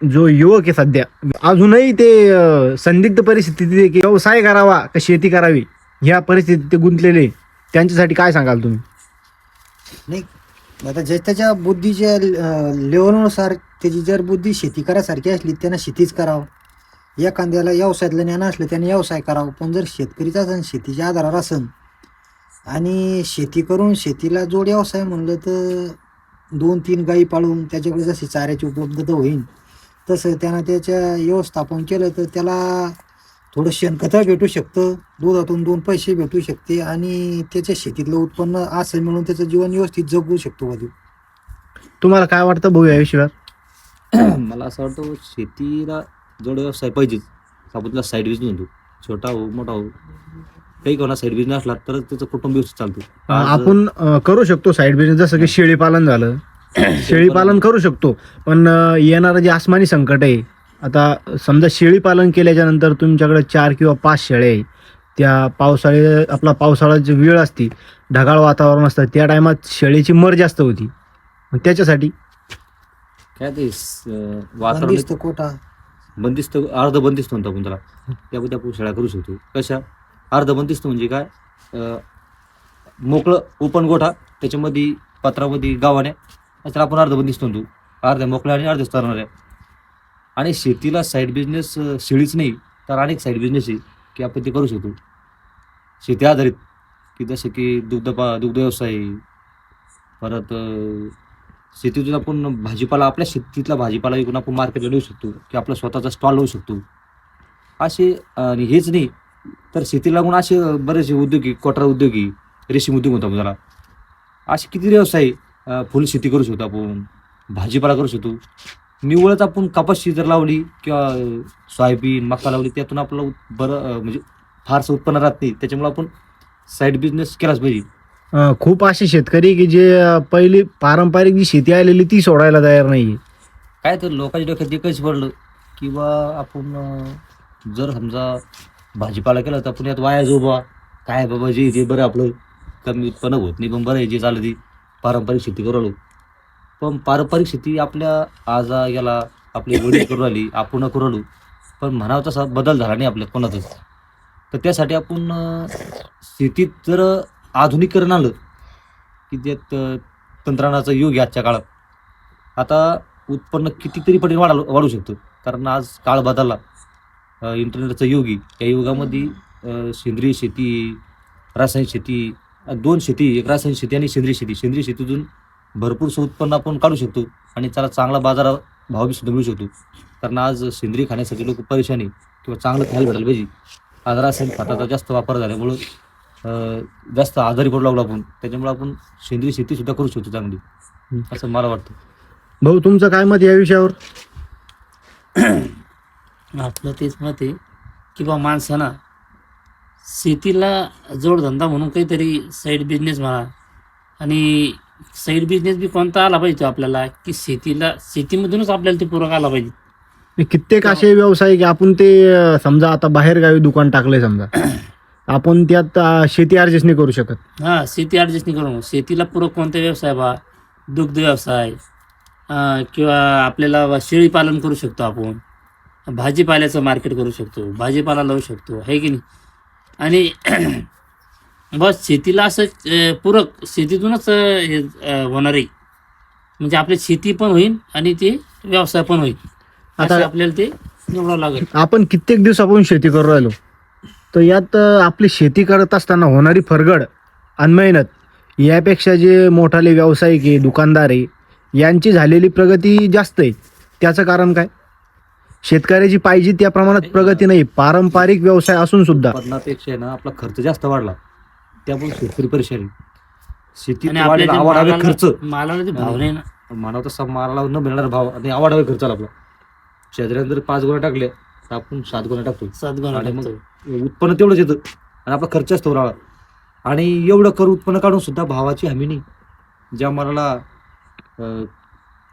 जो युवक आहे सध्या अजूनही ते संदिग्ध परिस्थितीत आहे की व्यवसाय करावा का शेती करावी ह्या परिस्थितीत ते गुंतलेले आहे. त्यांच्यासाठी काय सांगाल तुम्ही? नाही आता जे त्याच्या बुद्धीच्या लेवलनुसार त्याची जर बुद्धी शेती करासारखी असली त्यांना शेतीच करावं. एखाद्याला व्यवसायातलं ज्ञान असलं त्याने व्यवसाय करावा. पण जर शेतकरीचा असेल शेतीच्या आधारावर असेल आणि शेती करून शेतीला जोड व्यवसाय म्हणलं तर दोन तीन गाई पाळून त्याच्याकडे जशी चाऱ्याची उपलब्धता होईल तसं त्यानं त्याच्या व्यवस्थापन केलं तर त्याला थोडं शेणखतं भेटू शकतं दुधातून दोन पैसे भेटू शकते आणि त्याच्या शेतीतलं उत्पन्न असं मिळून त्याचं जीवन व्यवस्थित जगू शकतो वधू. तुम्हाला काय वाटतं भाऊ या विषयावर? मला असं वाटतं शेतीला जोड व्यवसाय पाहिजेच. आपण त्याला साईड बिझनेस म्हणतो. छोटा हो मोठा हो. काही कोणा साईड बिझनेस असला तर त्याचं कुटुंब व्यवस्थित चालतो. आपण अं, करू शकतो साईड बिझनेस जसं की शेळी पालन झालं. शेळी पालन करू शकतो पण येणारं जे आसमानी संकट आहे आता समजा शेळी पालन केल्याच्यानंतर तुमच्याकडे चार किंवा पाच शेळ्या आहे त्या पावसाळी आपला पावसाळ्याची वेळ असते ढगाळ वातावरण असतं त्या टायमात शेळीची मर जास्त होती. मग त्याच्यासाठी? काय ते स- अं, वातावरण बंदिस्त कोटा. बंदिस्त अर्ध बंदिस्त म्हणतो आपण त्याला त्यामध्ये आपण शेळ्या करू शकतो. कशा? अर्ध बंदिस्त म्हणजे काय? अं, मोकळं ओपन गोठा त्याच्यामध्ये पत्रामध्ये गावाने त्याला आपण अर्ध दिसतो म्हणतो अर्ध्या मोकळ्या आणि अर्ध्या तरणाऱ्या आणि शेतीला साईड बिझनेस शेळीच नाही तर अनेक साईड बिझनेस आहे की आपण ते करू शकतो. शेती आधारित की जसं की दुग्ध पा दुग्ध व्यवसाय परत शेतीतून आपण भाजीपाला आपल्या शेतीतला भाजीपाला विकून आपण मार्केटला नेऊ शकतो की आपला स्वतःचा स्टॉल लावू शकतो. असे आणि हेच नाही तर शेती लागून असे बरेचसे उद्योगी कोटरा उद्योगी रेशीम उद्योग होता आपण त्याला असे किती व्यवसाय आहे? फुल शेती करू शकतो आपण. भाजीपाला करू शकतो निव्वळच आपण कपाशी जर लावली किंवा सोयाबीन मका लावली त्यातून आपलं बरं म्हणजे फारसं उत्पन्न राहत नाही. त्याच्यामुळे आपण साईड बिझनेस केलाच पाहिजे. अं, खूप असे शेतकरी की जे अं, पहिली पारंपरिक जी शेती आलेली ती सोडायला तयार नाही काय तर लोकांच्या डोक्यात एकच पडलं की बा आपण अं, जर समजा भाजीपाला केला तर आपण यात वाया जाऊ बा. काय बाबा जे जे बरं आपलं कमी उत्पन्न होत नाही पण बरं आहे जे चाललं ती. पारंपरिक शेती करू लागलो पण पारंपरिक शेती आपल्या आज याला आपली वडील करू आली आपण करू आलो पण म्हणावं तसा बदल झाला नाही आपल्या कोणाचाच. तर त्यासाठी आपण शेतीत जर आधुनिकीकरण आलं की जे तंत्रज्ञानाचा युग आहे आजच्या काळात आता उत्पन्न कितीतरी पटीने वाढ वाढू शकतो. कारण आज काळ बदलला. इंटरनेटचा युग आहे. या युगामध्ये सेंद्रिय शेती रासायनिक शेती दोन शेती एक रासायनिक शेती आणि सेंद्रिय शेती. सेंद्रिय शेतीतून भरपूरसं उत्पन्न आपण काढू शकतो आणि त्याला चांगला बाजार भाव बी सुद्धा मिळू शकतो. कारण आज सेंद्रिय खाण्यासाठी लोक परेशानी किंवा चांगलं खायला भेटायला पाहिजे. आज रासायनिक खताचा जास्त वापर झाल्यामुळं जास्त आजारी पडू लागलो आपण. त्याच्यामुळे आपण सेंद्रिय शेती सुद्धा करू शकतो चांगली. असं मला वाटतं. भाऊ तुमचं काय मत या विषयावर? आपलं तेच मत आहे की बा माणसानं शेतीला जोडधंदा म्हणून काहीतरी साईड बिझनेस म्हणा. आणि साईड बिझनेस बी कोणता आला पाहिजे तो आपल्याला की शेतीला शेतीमधूनच आपल्याला ते पूरक आला पाहिजे. कित्येक असे व्यवसाय की आपण ते समजा आता बाहेर गावी दुकान टाकलंय समजा. आपण त्यात शेती ऍडजस्ट नाही करू शकत. हां शेती ॲडजस्ट नाही करू. शेतीला पूरक कोणता व्यवसाय बा? दुग्ध व्यवसाय किंवा आपल्याला शेळी पालन करू शकतो आपण. भाजीपाल्याचं मार्केट करू शकतो भाजीपाला लावू शकतो आहे की नाही? आणि बस शेतीला असं पूरक शेतीतूनच हे होणार आहे. म्हणजे आपली शेती पण होईल आणि ते व्यवसाय पण होईल. आता- आपल्याला ते निवडावं लागेल. आपण कित्येक दिवसापासून शेती करू राहिलो. तर यात आपली शेती करत असताना होणारी फरगड आणि मेहनत यापेक्षा जे मोठाले व्यावसायिक आहे दुकानदार आहे यांची झालेली प्रगती जास्त आहे. त्याचं कारण काय? शेतकऱ्याची पाहिजे त्या प्रमाणात प्रगती नाही. पारंपरिक व्यवसाय असून सुद्धा. उत्पन्नापेक्षा आहे ना आपला खर्च जास्त वाढला. त्यामुळे शेतकरी परेशानी शेतीत आणि आपल्या वाढलेला जे आवाडावे मालाला- खर्च. मालाला ते भाव नाही ना. म्हणावं तसा मालाला न मिळणारा भाव आणि आवाडावे खर्च आला आपला. शेतकऱ्याने जर पाच गुन्हे टाकले तर आपण सात गुन्हे टाकतो सात गुण आणि मग उत्पन्न तेवढंच येतं. आणि आपला खर्च असतो राळा आणि एवढं कर उत्पन्न काढून सुद्धा भावाची हमी नाही. ज्या मालाला अं,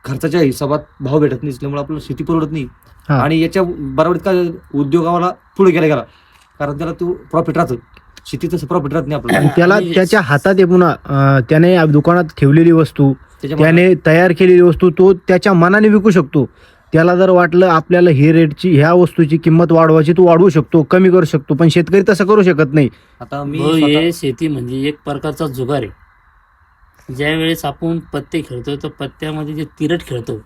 खर्चाच्या हिशोबात भाव भेटत नाही त्यामुळे आपल्याला शेती परवडत नाही. हा. आणि याच्या बरोबर का उद्योगाला पुढे गेला गेला. कारण त्याला तो प्रॉफिट राहतं शेतीत तसं प्रॉफिट राहत नाही आपल्याला. त्याला आणि- त्याच्या हातात आहे पुन्हा अं, त्याने दुकानात ठेवलेली वस्तू त्याच्यामुळे त्याने तयार केलेली वस्तू तो त्याच्या मनाने विकू शकतो. त्याला जर वाटलं आपल्याला ही रेटची ह्या वस्तूची किंमत वाढवायची तो वाढवू शकतो कमी करू शकतो पण शेतकरी तसं करू शकत नाही. आता मी हो स्वतः- हे शेती म्हणजे एक प्रकारचा जुगार आहे. ज्या वेळेस आपण पत्ते खेळतो तर पत्त्यामध्ये जे तिरट खेळतो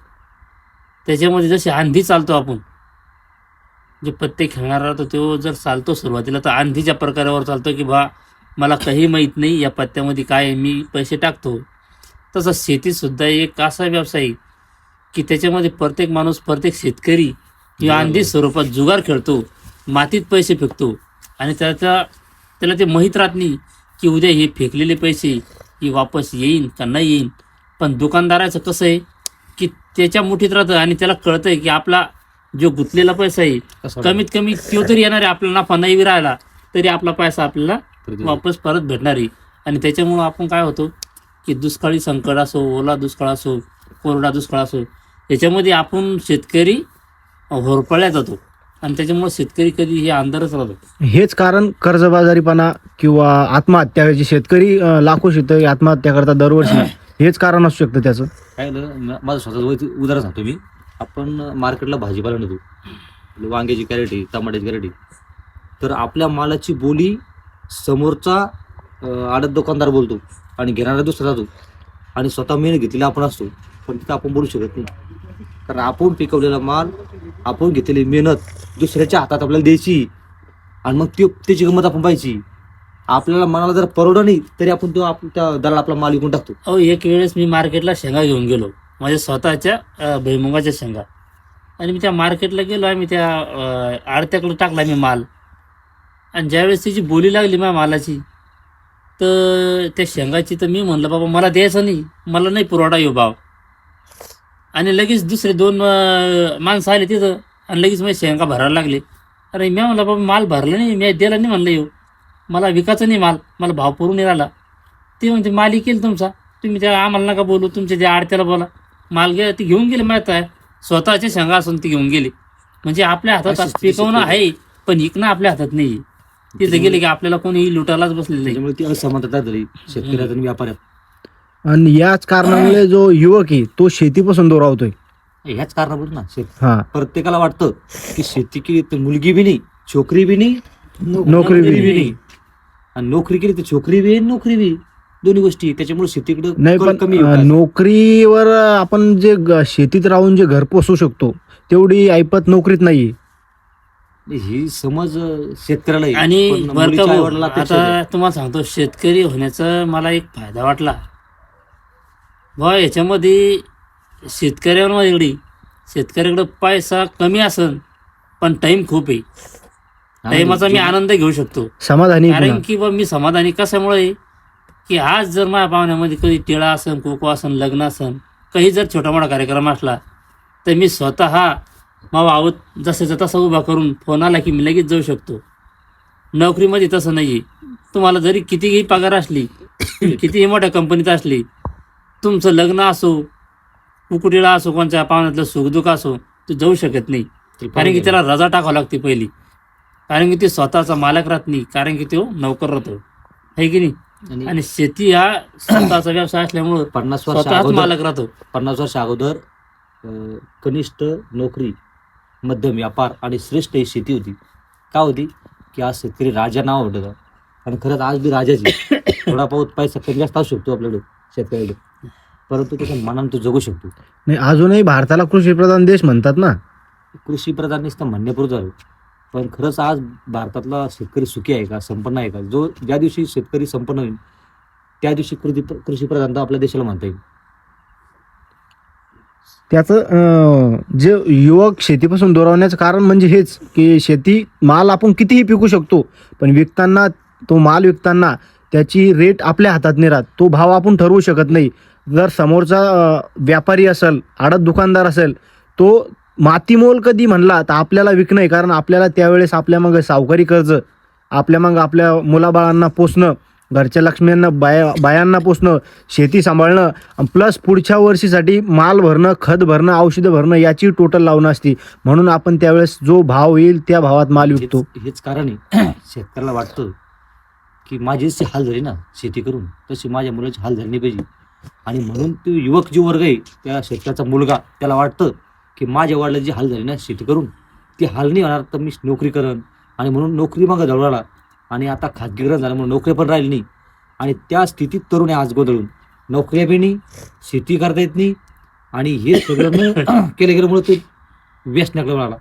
त्याच्यामध्ये जशी आंधी चालतो आपण जे पत्ते खेळणारा राहतो तो जर चालतो सुरुवातीला तर आंधीच्या प्रकारावर चालतो की बा मला काही माहीत नाही या पत्त्यामध्ये काय आहे, मी पैसे टाकतो. तसं शेतीसुद्धा एक असा व्यवसाय की त्याच्यामध्ये प्रत्येक माणूस प्रत्येक शेतकरी किंवा आंधी स्वरूपात जुगार खेळतो मातीत पैसे फेकतो आणि त्याचा त्याला ते माहीत राहत नाही की उद्या हे फेकलेले पैसे हे वापस येईन का नाही येईन? पण दुकानदाराचं कसं आहे की त्याच्या मुठीत राहतं आणि त्याला कळतंय की आपला जो गुंतलेला पैसा आहे कमीत कमी तो तरी येणार आहे आपल्याला नफा नाही राहिला तरी आपला पैसा आपल्याला? वापस परत भेटणार आहे. आणि त्याच्यामुळं आपण काय होतो की दुष्काळी संकट असो ओला दुष्काळ असो कोरडा दुष्काळ असो याच्यामध्ये आपण शेतकरी होरपळल्या जातो. आणि त्याच्यामुळे शेतकरी कधी हे अंधारच राहतो हेच कारण कर्जबाजारीपणा किंवा आत्महत्या जे शेतकरी अं, लाखो शेतकरी आत्महत्या करतात दरवर्षी हेच कारण असू शकतं त्याचं. काय झालं? म- माझं स्वतःचं वैयक्तिक उदाहरण सांगतो मी. आपण मार्केटला भाजीपाला नेतो. आपली वांग्याची कॅरेट आहे टमाट्याची कॅरेट आहे तर आपल्या मालाची बोली समोरचा अं, आडत दुकानदार बोलतो आणि घेणारा दुसरा राहतो आणि स्वतः मेहनत घेतलेला आपण असतो. पण तिथं आपण बोलू शकत नाही. कारण आपण पिकवलेला माल आपण घेतलेली मेहनत दुसऱ्याच्या हातात आपल्याला द्यायची. आणि मग ती त्याची किंमत आपण पाहिजे आपल्याला मनाला जर परवडा नाही तरी आपण तो आप त्या दराला आपला माल विकून टाकतो. अहो एक वेळेस मी मार्केटला शेंगा घेऊन गेलो. माझ्या स्वतःच्या अ, भुईमुगाच्या शेंगा. आणि मी त्या मार्केटला गेलो आम्ही त्या आडत्याकडे टाकला मी माल. आणि ज्यावेळेस त्याची बोली लागली माझ्या मालाची तर त्या शेंगाची तर मी म्हणलं बाबा मला द्यायचं नाही. मला नाही पुरवठा येऊ भाव. आणि लगेच दुसरे दोन माणसं आले तिथं. आणि लगेच माझी शेंगा भरायला लागले. अरे मी म्हणलं बाबा माल भरला नाही मी दिला नाही म्हणलं येऊ. मला विकायचं नाही माल मला भाव पुरून नाही राहिला. ते म्हणते माल केलं तुमचा. तुम्ही त्या आम्हाला नका बोलू तुमच्या त्या आडत्याला बोला. माल घ्या ते घेऊन गेले माहीत आहे. स्वतःचे शेंगा असून ते घेऊन गेले. म्हणजे आपल्या हातात पिकवणं. आहे पण इकणं आपल्या हातात नाही. तिथे गेले की आपल्याला कोणी लुटायलाच बसलेलं त्याच्यामुळे ती असमानता झाली शेतकऱ्यात आणि व्यापाऱ्यात. आणि याच कारणामुळे जो युवक आहे तो शेतीपासून दुरावतोय ह्याच कारणापासून ना शेत हा प्रत्येकाला वाटतं की शेती केली तर मुलगी बी नाही छोकरी बी नाही नोकरी बी नाही आणि नोकरी केली तर छोकरी बी आहे नोकरी बी दोन्ही गोष्टी त्याच्यामुळे शेतीकडे नाही कल पण कमी अं. नोकरीवर आपण जे ग- शेतीत राहून जे घर पोसू शकतो तेवढी ऐपत नोकरीत नाही ही समज अं, शेतकऱ्याला आहे. आणि पण बरं का मुलीच्या भाऊ, आईवडिलाला अपेक्षा आता. तुम्हाला सांगतो शेतकरी होण्याचा मला एक फायदा वाटला बा याच्यामध्ये शेतकऱ्यांवर एवढी. शेतकऱ्याकडे पैसा कमी असन पण टाइम खूप आहे. टाइमाचा मी आनंद घेऊ शकतो. समाधानी कारण. की बा मी समाधानी कशामुळे? की आज जर माझ्या पाहुण्यामध्ये कधी टिळा असन कोको असन लग्न असन काही जर छोटा मोठा कार्यक्रम असला तर मी स्वतः मावा आवत जसं तसा उभा करून फोन आला की मी लगेच जाऊ शकतो. नोकरीमध्ये तसं नाही तुम्हाला जरी कितीही पगार असली कितीही मोठ्या कंपनीत असली तुमचं लग्न असो कुकुटीला असो कोणत्या पाहुण्यातलं सुखदुःख असो तू जाऊ शकत नाही. कारण की त्याला रजा टाकावं लागते पहिली. कारण की ते स्वतःचा मालक राहत नाही कारण की तो नोकर राहतो. आहे की नाही? आणि शेती हा स्वतःचा व्यवसाय असल्यामुळं पन्नास वर्ष स्वतःच मालक राहतो. पन्नास वर्ष अगोदर कनिष्ठ नोकरी मध्यम व्यापार आणि श्रेष्ठ ही शेती होती. का होती? की आज शेतकरी राजा नाव होतं आणि खरंच आज बी राजाची थोडा पाऊस पैसा कमी जास्त असू शकतो आपल्याकडे शेतकऱ्याकडे. परंतु त्याच्या मनानं तो जगू शकतो. नाही अजूनही भारताला कृषीप्रधान देश म्हणतात ना. कृषी प्रधान नुसतं म्हणण्यापुरतं आहे. पण खरंच आज भारतातला शेतकरी सुखी आहे का? संपन्न आहे का? जो ज्या दिवशी शेतकरी संपन्न होईल त्या दिवशी कृषी कृषी प्रधान तर आपल्या देशाला म्हणता येईल. त्याचं अं, जे युवक शेतीपासून दुरावण्याचं कारण म्हणजे हेच की शेती माल आपण कितीही पिकू शकतो पण विकताना तो माल विकताना त्याची रेट आपल्या हातात नाही राहत. तो भाव आपण ठरवू शकत नाही. जर समोरचा व्यापारी असेल आडत दुकानदार असेल तो मातीमोल कधी म्हणला तर आपल्याला विकणं आहे कारण आपल्याला त्यावेळेस आपल्या मग सावकारी कर्ज आपल्या मग आपल्या मुलाबाळांना पोसणं घरच्या लक्ष्म्यांना बाया बायांना पोसणं शेती सांभाळणं प्लस पुढच्या वर्षीसाठी माल भरणं खत भरणं औषधं भरणं याची टोटल लावणं असती. म्हणून आपण त्यावेळेस जो भाव येईल त्या भावात माल विकतो. हेच कारण आहे. शेतकऱ्याला वाटतं की माझी हाल झाली ना शेती करून तशी माझ्या मुलाची हाल झाली नाही पाहिजे. आणि म्हणून तो युवक जो वर्ग आहे त्या शेतकऱ्याचा मुलगा त्याला वाटतं की माझ्या वडिलांची जी हाल झाली ना शेती करून ती हाल नाही होणार तर मी नोकरी करण आणि म्हणून नोकरी मागं दौडाला आणि आता खाजगीकरण झालं म्हणून नोकरी पण राहिली नाही. आणि त्या स्थितीत तरुण आहे आज गोंधळून. नोकऱ्या बी नाही शेती करता येत नाही. आणि हे सगळं केलं गेल्यामुळे ते व्यसनाकडे म्हणाला